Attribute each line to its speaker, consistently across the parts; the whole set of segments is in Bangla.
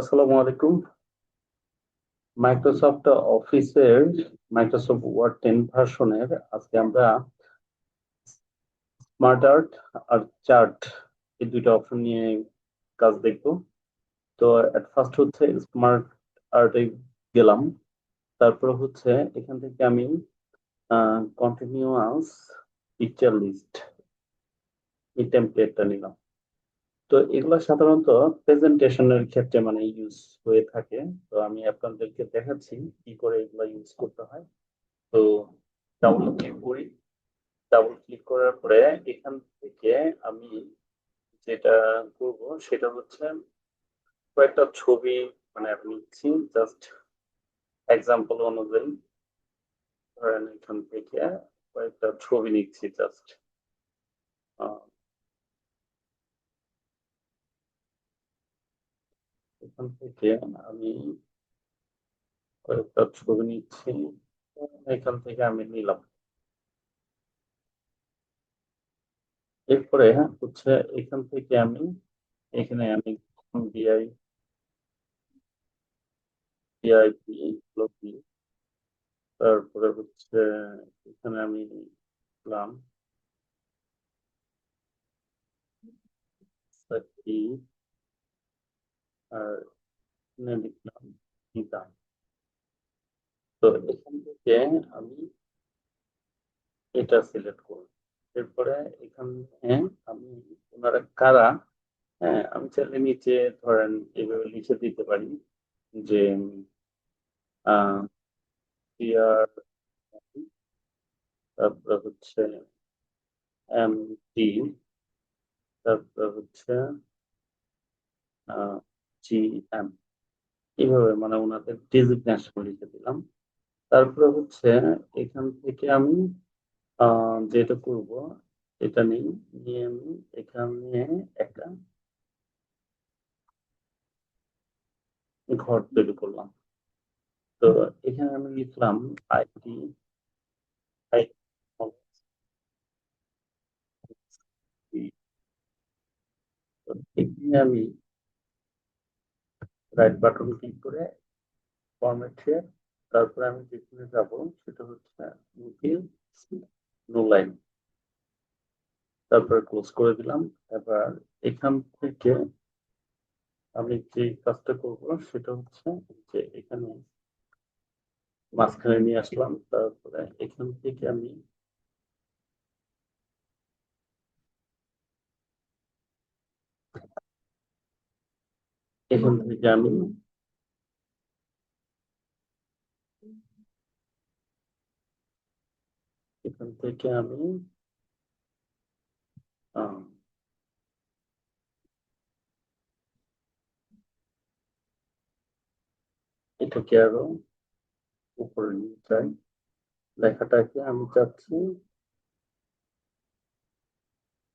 Speaker 1: আসসালামু আলাইকুম। মাইক্রোসফট অফিসের মাইক্রোসফট ওয়ার্ড টেন ভার্সনের আজকে আমরা স্মার্ট আর্ট আর চার্ট এই দুইটা অপশন নিয়ে কাজ দেখব। তো এট ফার্স্ট হচ্ছে স্মার্ট আর্টে গেলাম। তারপর হচ্ছে এখান থেকে আমি কন্টিনিউয়াস পিকচার লিস্ট এই টেমপ্লেটটা নিলাম। তো এগুলো সাধারণত প্রেজেন্টেশনের ক্ষেত্রে মানে ইউজ হয়ে থাকে। তো আমি আপনাদেরকে দেখাচ্ছি কি করে এগুলো ইউজ করতে হয়। তো ডাবল ক্লিক করি। ডাবল ক্লিক করার পরে এখান থেকে আমি যেটা করব সেটা হচ্ছে কয়েকটা ছবি মানে আমি নিচ্ছি জাস্ট এক্সাম্পল অনুযায়ী। ধরেন এখান থেকে কয়েকটা ছবি নিচ্ছি জাস্ট এখান থেকে আমি কয়েকটা ছবি নিচ্ছি। এখান থেকে আমি নিলাম। এরপরে হচ্ছে এখান থেকে আমি, এখানে আমি বিআই তারপরে হচ্ছে এখানে আমি লিখলাম আর নিতাম তো এখান থেকে আমি এটা সিলেক্ট করব এরপরে এখানে আমি ওনারা কারা হ্যাঁ আমি চাইলে নিচে ধরেন এইভাবে লিখে দিতে পারি যে তারপরে হচ্ছে এম ডি তারপরে হচ্ছে জি এম এইভাবে মানে ওনাদের ডিজিগনেশন লিখে দিলাম। তারপরে হচ্ছে এখান থেকে আমি যেটা করব, এটা নেই, নিয়ে আমি এখানে একটা ঘর তৈরি করলাম। তো এখানে আমি লিখলাম আইটি আমি রাইট বাটন ক্লিক করে ফরম্যাটে তারপরে আমি যেখানে যাব সেটা হচ্ছে মুভিল নো লাইন তারপরে ক্লোজ করে দিলাম। এবার এখান থেকে আমি যে কাজটা করব সেটা হচ্ছে যে এখানে মাঝখানে নিয়ে আসলাম। তারপরে এখান থেকে আমি এখান থেকে আমি এখান থেকে আমি এটাকে আরও উপরে নিয়ে যাই। লেখাটাকে আমি চাচ্ছি,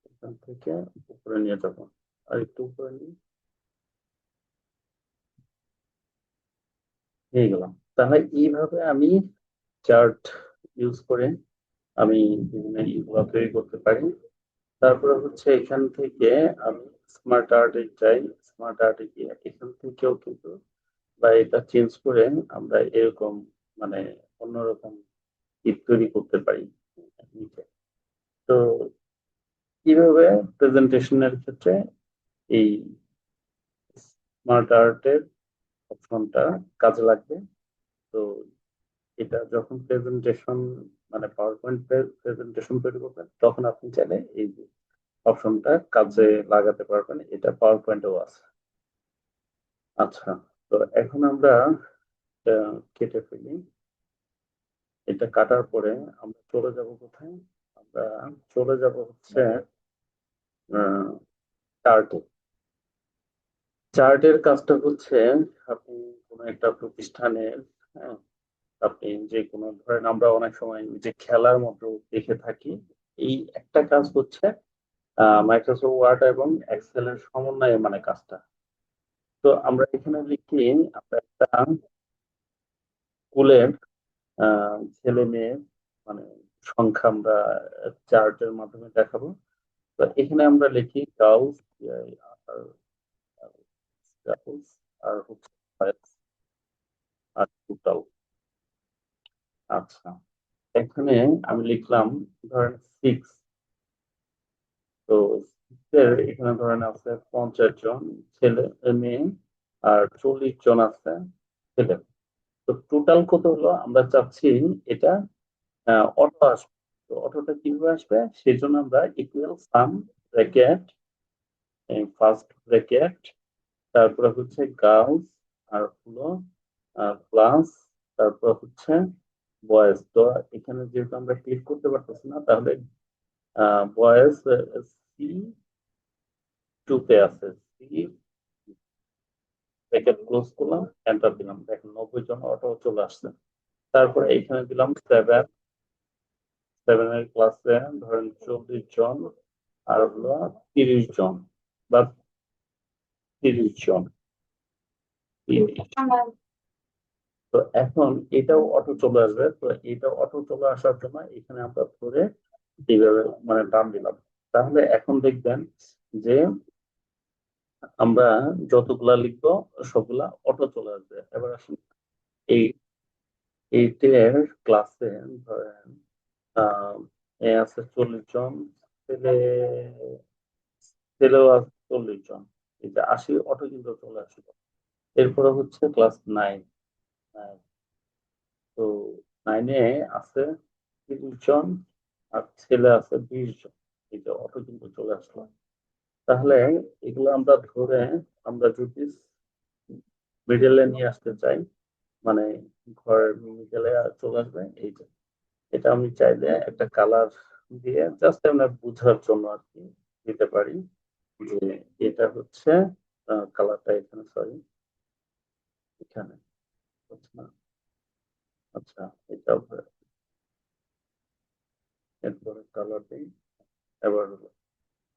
Speaker 1: এখান থেকে উপরে নিয়ে যাব। আর একটু উপরে নিয়ে হয়ে গেলাম। তাহলে এইভাবে আমি চার্ট ইউজ করে আমি বিভিন্ন ইগুলা তৈরি করতে পারি। তারপরে হচ্ছে এখান থেকে আমি স্মার্ট আর্টে যাই। স্মার্ট আর্টে গিয়ে এখান থেকেও কিন্তু বা এটা চেঞ্জ করে আমরা এরকম মানে অন্যরকম ঈদ তৈরি করতে পারি। তো কীভাবে প্রেজেন্টেশনের ক্ষেত্রে এই স্মার্ট আর্টের অপশনটা কাজে লাগবে। তো এটা যখন প্রেজেন্টেশন মানে পাওয়ার পয়েন্ট প্রেজেন্টেশন তৈরি করবেন, তখন আপনি চাইলে এই অপশনটা কাজে লাগাতে পারবেন। এটা পাওয়ার পয়েন্টেও আছে। আচ্ছা তো এখন আমরা কেটে ফেলি। এটা কাটার পরে আমরা চলে যাব কোথায়? আমরা চলে যাব হচ্ছে চার্টে চার্টের কাজটা হচ্ছে আপনি কোনো একটা প্রতিষ্ঠানের হ্যাঁ আপনি যে কোনো, ধরেন আমরা অনেক সময় যে খেলার মতো দেখে থাকি, এই একটা কাজ হচ্ছে মাইক্রোসফট ওয়ার্ড এবং এক্সেলের সমন্বয়ে মানে কাজটা। তো আমরা এখানে লিখি, আমরা একটা স্কুলের ছেলে মেয়ে মানে সংখ্যা আমরা চার্টের মাধ্যমে দেখাবো। তো এখানে আমরা লিখি গার্লস আর হচ্ছে ভয়েস আর টোটাল আচ্ছা এখানে আমি লিখলাম, ধরেন সিক্স তো এর এখানে ধরেন আছে পঞ্চাশ জন ছেলে, মেয়ে, আর চল্লিশ জন আছে ছেলে। তো টোটাল কত হলো? আমরা চাচ্ছি এটা অটো আসবে। তো অটোটা কীভাবে আসবে? সেই জন্য আমরা equal sum bracket first bracket তারপরে হচ্ছে গার্লস আর হলো প্লাস তারপর হচ্ছে বয়েজ। তো এখানে যেহেতু আমরা ক্লিক করতে পারতেছি না, তাহলে বয়েজ সি টু তে আছে। সি ব্র্যাকেট ক্লোজ করলাম, এন্টার দিলাম। দেখেন, নব্বই জন অটো চলে আসছে। তারপরে এখানে দিলাম সেভেন। সেভেনের ক্লাসে ধরেন চল্লিশ জন, আর হলো তিরিশ জন। বা তিরিশ জন তিরিশ তো এখন এটাও অটো চলে আসবে তো এটা অটো চলে আসার জন্য এখানে আমরা ধরে এইভাবে মানে টান দিলাম। তাহলে এখন দেখবেন যে আমরা যতগুলা লিখব সবগুলা অটো চলে আসবে। এবার আসুন এই এইটের ক্লাসে ধরেন আহ এ আছে চল্লিশ জন ছেলে ছেলেও আছে চল্লিশ জন। যে আশি অটো কিন্তু চলে আসলো। এরপরে হচ্ছে ক্লাস নাইন তো নাইনে আছে তিরিশ জন আর ছেলে আছে বিশ জন এই অটো কিন্তু চলে আসলো। তাহলে এগুলো আমরা ধরে আমরা যদি মিডলে নিয়ে আসতে চাই মানে ঘরের মিডলে চলে আসবে, এই যে। এটা আমি চাইলে একটা কালার দিয়ে জাস্ট আমরা বোঝার জন্য আর কি দিতে পারি যে এটা হচ্ছে কালারটা এখানে সরি এখানে। হচ্ছে না আচ্ছা এটা এরপরে কালার দিই। এবার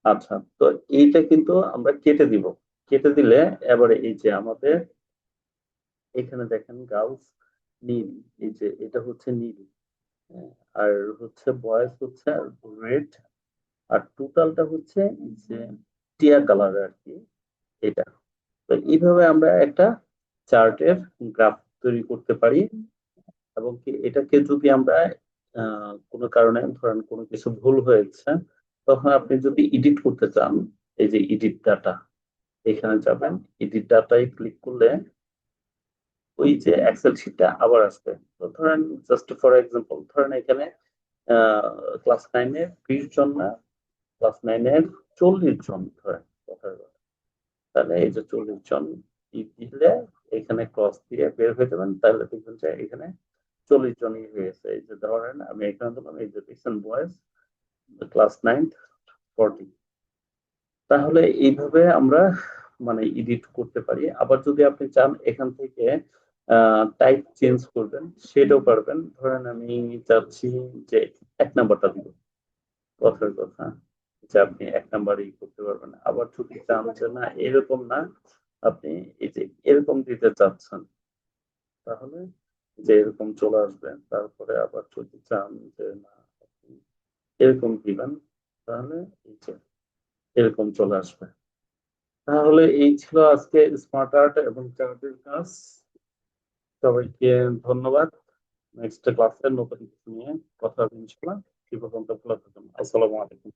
Speaker 1: আচ্ছা তো এইটা কিন্তু আমরা কেটে দিব। কেটে দিলে এবারে এই যে আমাদের এখানে দেখেন গার্লস নীল এই যে এটা হচ্ছে নীল। হ্যাঁ, আর হচ্ছে বয়স হচ্ছে রেড। আর টোটালটা হচ্ছে যে টিয়া কালার আর কি, এটা। তো এইভাবে আমরা একটা চার্টের গ্রাফ তৈরি করতে পারি এবং কি এটাকে যদি আমরা কোনো কারণে ধরেন কোনো কিছু ভুল হয়েছে, তখন আপনি যদি এডিট করতে চান, এই যে এডিট ডাটা এখানে যাবেন এডিট ডাটায় ক্লিক করলে ওই যে এক্সেল শিটটা আবার আসবে। তো ধরেন জাস্ট ফর এক্সাম্পল ধরেন এখানে ক্লাস নাইনের বিশ জন না ক্লাস নাইনের চল্লিশ জন ধরেন কথার কথা। তাহলে এই যে চল্লিশ জন দিলে এখানে ক্রস দিয়ে বের হয়ে যাবেন, তাহলে দেখবেন যে এখানে চল্লিশ জনই হয়েছে এই যে ধরেন, আমি এখানে দিলাম এই যে দেখছেন বয়েস ক্লাস নাইন ফর্টি তাহলে এইভাবে আমরা মানে এডিট করতে পারি। আবার যদি আপনি চান, এখান থেকে টাইপ চেঞ্জ করবেন সেটাও পারবেন। ধরেন আমি চাচ্ছি যে এক নাম্বারটা দিব। যে আপনি এক নাম্বারই করতে পারবেন। আবার চান যে না এরকম না আপনি এই যে এরকম দিতে চাচ্ছেন তাহলে যে এরকম চলে আসবেন তারপরে আবার যদি চান যে না আপনি এরকম দিবেন তাহলে এই যে এরকম চলে আসবে। তাহলে এই ছিল আজকে স্মার্ট আর্ট এবং চার্টের কাজ সবাইকে ধন্যবাদ। নেক্সট ক্লাসে নতুন কিছু নিয়ে কথা হবে ইনশাল্লাহ সে পর্যন্ত ভালো থাকুন আসসালামু আলাইকুম।